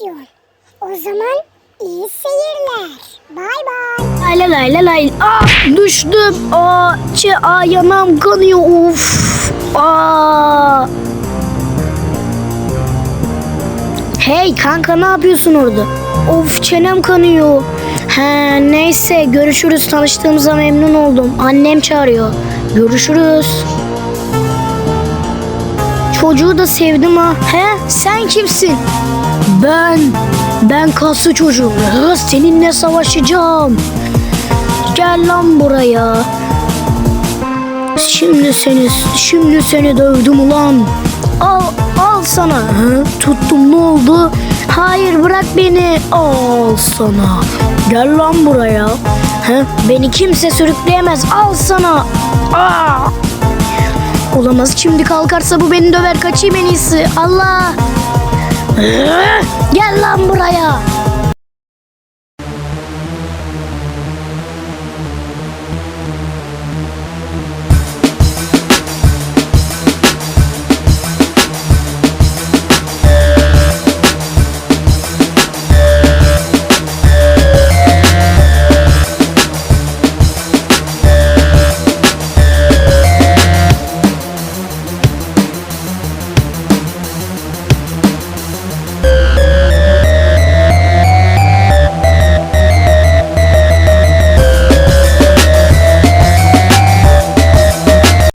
istiyorsun. O zaman iyi seyirler. Bay bay. Lay lay lay lay. Ah düştüm. Aa, çe, aa yanağım kanıyor. Of. Aa. Hey kanka ne yapıyorsun orada? Of çenem kanıyor. He neyse görüşürüz tanıştığımıza memnun oldum. Annem çağırıyor. Görüşürüz. Çocuğu da sevdim ha. He sen kimsin? Ben, ben kaslı çocuğum. Seninle savaşacağım. Gel lan buraya. Şimdi seni, şimdi seni dövdüm ulan. Al, al sana. Hı? Tuttum ne oldu? Hayır bırak beni. Al sana. Gel lan buraya. Hı? Beni kimse sürükleyemez. Al sana. Aa! Olamaz şimdi kalkarsa bu beni döver kaçayım en iyisi. Allah. Gel lan buraya.